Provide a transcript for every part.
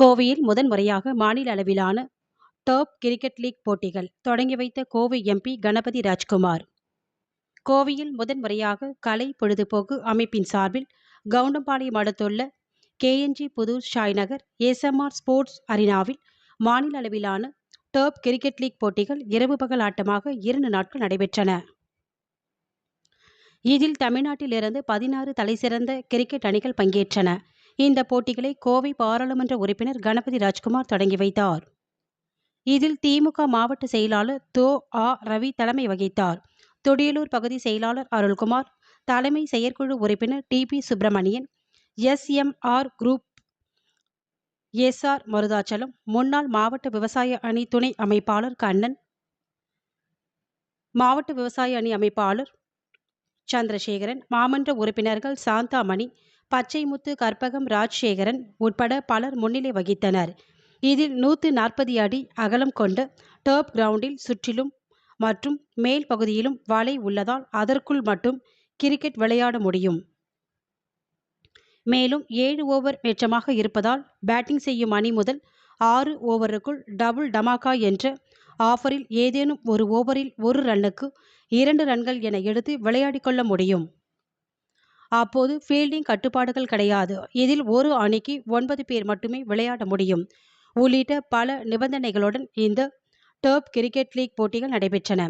கோவையில் முதன்முறையாக மாநில அளவிலான டர்ப் கிரிக்கெட் லீக் போட்டிகள் தொடங்கி வைத்த கோவை எம்பி கணபதி ராஜ்குமார். கோவையில் முதன்முறையாக கலை பொழுதுபோக்கு அமைப்பின் சார்பில் கவுண்டம்பாளையம் அடுத்துள்ள KNG Pudur Sai Nagar SMR sports அரினாவில் மாநில அளவிலான டர்ப் கிரிக்கெட் லீக் போட்டிகள் இரவு பகல் ஆட்டமாக இரண்டு நாட்கள் நடைபெற்றன. இதில் தமிழ்நாட்டிலிருந்து பதினாறு தலைசிறந்த கிரிக்கெட் அணிகள் பங்கேற்றன. இந்த போட்டிகளை கோவை பாராளுமன்ற உறுப்பினர் கணபதி ராஜ்குமார் தொடங்கி வைத்தார். இதில் திமுக மாவட்ட செயலாளர் தோ ஆ ரவி தலைமை வகித்தார். தொடியலூர் பகுதி செயலாளர் அருள்குமார் தலைமை செயற்குழு உறுப்பினர் T P Subramanian SMR group SR Maruthachalam முன்னாள் மாவட்ட விவசாய அணி துணை அமைப்பாளர் கண்ணன் மாவட்ட விவசாய அணி அமைப்பாளர் சந்திரசேகரன் மாமன்ற உறுப்பினர்கள் சாந்தாமணி பச்சைமுத்து கற்பகம் ராஜசேகரன் உட்பட பலர் முன்னிலை வகித்தனர். இதில் நூற்று நாற்பது அடி அகலம் கொண்ட டர்ப் கிரவுண்டில் சுற்றிலும் மற்றும் மேல் பகுதியிலும் வலை உள்ளதால் அதற்குள் மட்டும் கிரிக்கெட் விளையாட முடியும். மேலும் ஏழு ஓவர் மெச்சமாக இருப்பதால் பேட்டிங் செய்யும் அணி முதல் ஆறு ஓவருக்குள் டபுள் டமாக்கா என்ற ஆஃபரில் ஏதேனும் ஒரு ஓவரில் ஒரு ரன்னுக்கு இரண்டு ரன்கள் என எடுத்து விளையாடிக்கொள்ள முடியும். அப்போது ஃபீல்டிங் கட்டுப்பாடுகள் கிடையாது. இதில் ஒரு அணிக்கு ஒன்பது பேர் மட்டுமே விளையாட முடியும். உள்ளிட்ட பல நிபந்தனைகளுடன் இந்த டர்ப் கிரிக்கெட் லீக் போட்டிகள் நடைபெற்றன.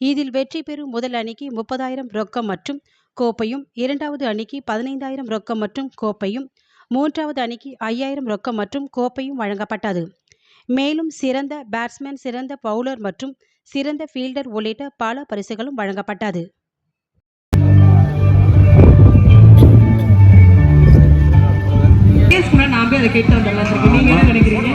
இதில் வெற்றி பெறும் முதல் அணிக்கு முப்பதாயிரம் ரொக்கம் மற்றும் கோப்பையும் இரண்டாவது அணிக்கு பதினைந்தாயிரம் ரொக்கம் மற்றும் கோப்பையும் மூன்றாவது அணிக்கு ஐயாயிரம் ரொக்கம் மற்றும் கோப்பையும் வழங்கப்பட்டது. மேலும் சிறந்த பேட்ஸ்மேன் சிறந்த பவுலர் மற்றும் சிறந்த ஃபீல்டர் உள்ளிட்ட பல பரிசுகளும் வழங்கப்பட்டது. கேட்டு வந்துடலாம் நீங்க என்ன நினைக்கிறீங்க?